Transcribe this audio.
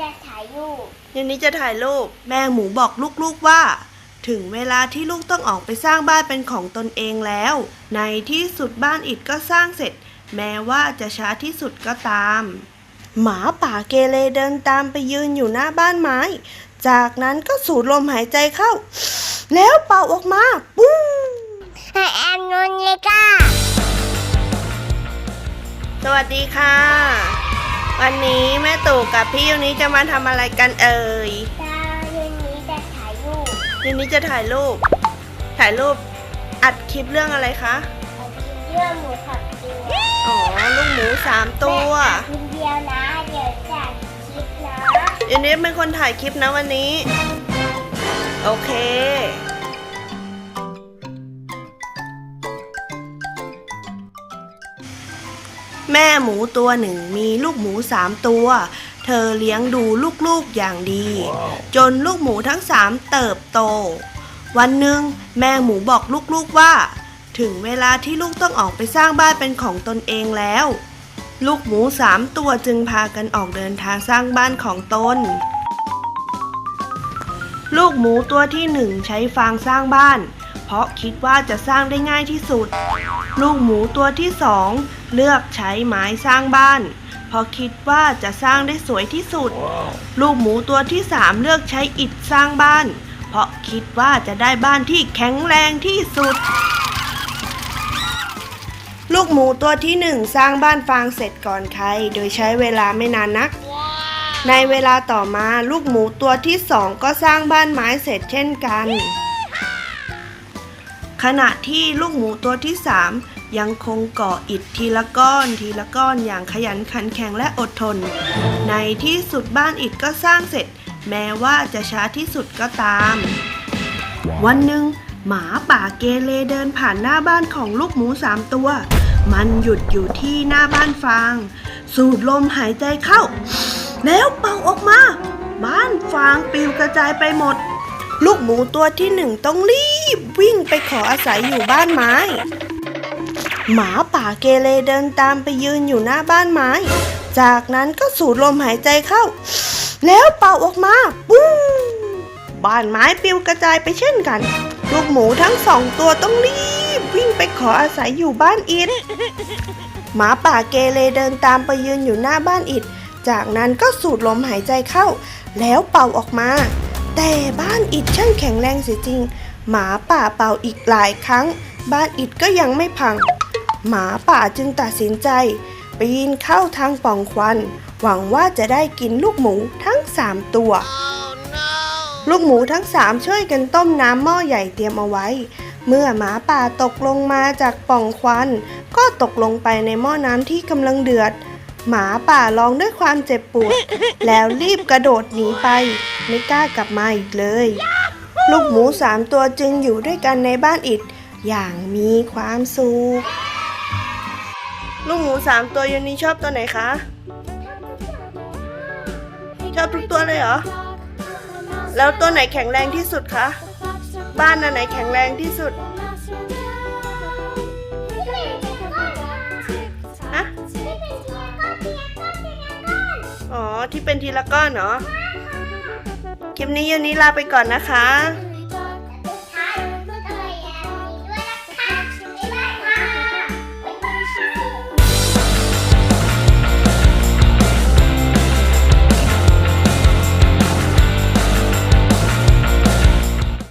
จะถ่ายรูปเย็นนี้จะถ่ายรูปแม่หมูบอกลูกๆว่า ถึงเวลาที่ลูกต้องออกไปสร้างบ้านเป็นของตนเองแล้ว ในที่สุดบ้านอิดก็สร้างเสร็จ แม้ว่าจะช้าที่สุดก็ตาม หมาป่าเกเรเดินตามไปยืนอยู่หน้าบ้านไม้ จากนั้นก็สูดลมหายใจเข้า แล้วเป่าออกมาปุ้งให้แอนนนเลยก้าสวัสดีค่ะ วันนี้แม่ตู่กับพี่ยูนี้จะมาทำอะไรกันเอ่ยตาเย็นนี้จะถ่ายรูปยูนี้จะถ่ายรูป ถ่ายรูปอัดคลิปเรื่องอะไรคะเอากินเยื่อหมูผัดตัวอ๋อลูกหมูสามตัวแม่กินเดียวนะเดี๋ยวจะคิดนะยูนี้เป็นคนถ่ายคลิปนะวันนี้ โอเค แม่หมูตัวหนึ่งมีลูกหมูสามตัว เธอเลี้ยงดูลูกๆอย่างดี จนลูกหมูทั้งสามเติบโต วันหนึ่งแม่หมูบอกลูกๆว่า ถึงเวลาที่ลูกต้องออกไปสร้างบ้านเป็นของตนเองแล้ว ลูกหมูสามตัวจึงพากันออกเดินทางสร้างบ้านของตน ลูกหมูตัวที่หนึ่งใช้ฟางสร้างบ้าน เพราะคิดว่าจะสร้างได้ง่ายที่สุด ลูกหมูตัวที่สองเลือกใช้ไม้สร้างบ้าน เพราะคิดว่าจะสร้างได้สวยที่สุด ลูกหมูตัวที่สามเลือกใช้อิฐสร้างบ้าน เพราะคิดว่าจะได้บ้านที่แข็งแรงที่สุด ลูกหมูตัวที่หนึ่งสร้างบ้านฟางเสร็จก่อนใคร โดยใช้เวลาไม่นานนักในเวลาต่อมาลูกหมูตัวที่สองก็สร้างบ้านไม้เสร็จเช่นกัน ขณะที่ลูกหมูตัวที่สามยังคงก่ออิฐทีละก้อนทีละก้อนอย่างขยันขันแข็งและอดทน ในที่สุดบ้านอิฐก็สร้างเสร็จ แม้ว่าจะช้าที่สุดก็ตาม วันหนึ่งหมาป่าเกเรเดินผ่านหน้าบ้านของลูกหมูสามตัว มันหยุดอยู่ที่หน้าบ้านฟาง สูดลมหายใจเข้า แล้วเป่าออกมา บ้านฟางปิวกระจายไปหมด ลูกหมูตัวที่หนึ่งต้องรีบวิ่งไปขออาศัยอยู่บ้านไม้ หมาป่าเกเรเดินตามไปยืนอยู่หน้าบ้านไม้ จากนั้นก็สูดลมหายใจเข้า แล้วเป่าออกมาปุ้งบ้านไม้ปลิวกระจายไปเช่นกัน ลูกหมูทั้งสองตัวต้องรีบวิ่งไปขออาศัยอยู่บ้านอิฐหมาป่าเกเรเดินตามไปยืนอยู่หน้าบ้านอิฐจากนั้นก็สูดลมหายใจเข้า แล้วเป่าออกมา แต่บ้าน อิฐช่างแข็งแรงเสียจริง หมาป่าเป่าอีกหลายครั้ง บ้านอิฐก็ยังไม่พัง หมาป่าจึงตัดสินใจปีนเข้าทางป่องควัน หวังว่าจะได้กินลูกหมูทั้งสามตัวลูกหมูทั้งสามช่วยกันต้มน้ำหม้อใหญ่เตรียมเอาไว้ เมื่อหมาป่าตกลงมาจากป่องควัน ก็ตกลงไปในหม้อน้ำที่กำลังเดือด หมาป่าร้องด้วยความเจ็บปวด แล้วรีบกระโดดหนีไป ไม่กล้ากลับมาอีกเลย ลูกหมูสามตัวจึงอยู่ด้วยกันในบ้านอิฐอย่างมีความสุข ลูกหมูสามตัวยูนี้ชอบตัวไหนคะ ชอบทุกตัวเลยเหรอ แล้วตัวไหนแข็งแรงที่สุดคะ บ้านอันไหนแข็งแรงที่สุด อ๋อที่เป็นทีละก้อนเหรอคลิปนี้ยันนี้ลาไปก่อนนะคะ